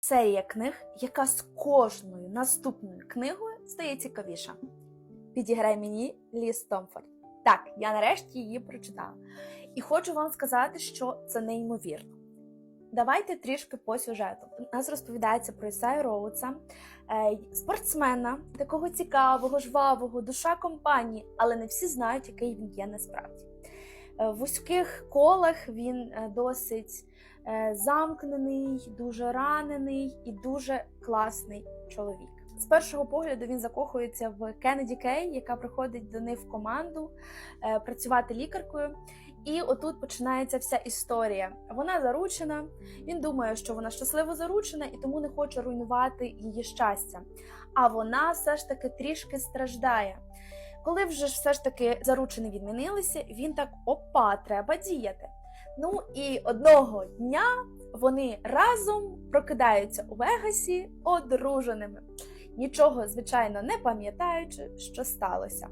Серія книг, яка з кожною наступною книгою стає цікавіша. Підіграй мені Ліс Томфорд. Так, я нарешті її прочитала. І хочу вам сказати, що це неймовірно. Давайте трішки по сюжету. У нас розповідається про Ісаю Роуца, е, спортсмена, такого цікавого, жвавого, душа компанії, але не всі знають, який він є насправді. Е, В вузьких колах він е, досить е, замкнений, дуже ранений і дуже класний чоловік. З першого погляду він закохується в Кеннеді Кей, яка приходить до них в команду працювати лікаркою. І отут починається вся історія. Вона заручена. Він думає, що вона щасливо заручена і тому не хоче руйнувати її щастя. А вона все ж таки трішки страждає. Коли вже ж все ж таки заручені відмінилися, він так опа, треба діяти. Ну і одного дня вони разом прокидаються у Вегасі одруженими, нічого, звичайно, не пам'ятаючи, що сталося.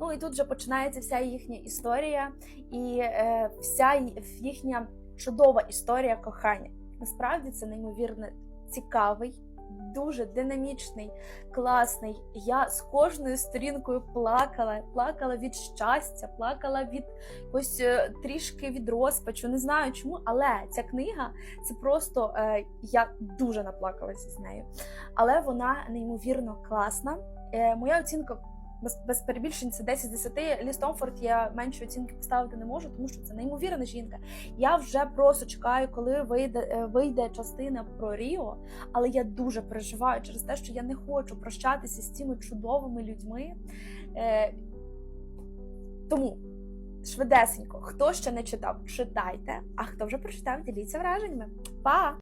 Ну і тут вже починається вся їхня історія і е, вся їхня чудова історія кохання. Насправді це неймовірно цікавий, дуже динамічний, класний. Я з кожною сторінкою плакала, плакала від щастя, плакала від ось е, трішки від розпачу. Не знаю чому, але ця книга це просто е, я дуже наплакалася з нею. Але вона неймовірно класна. Е, моя оцінка. Без, без перебільшень це 10 з 10. Ліс Томфорд я менше оцінки поставити не можу, тому що це неймовірна жінка. Я вже просто чекаю, коли вийде, е, вийде частина про Ріо, але я дуже переживаю через те, що я не хочу прощатися з цими чудовими людьми. Е, тому швидесенько, хто ще не читав, читайте, а хто вже прочитав, діліться враженнями. Па!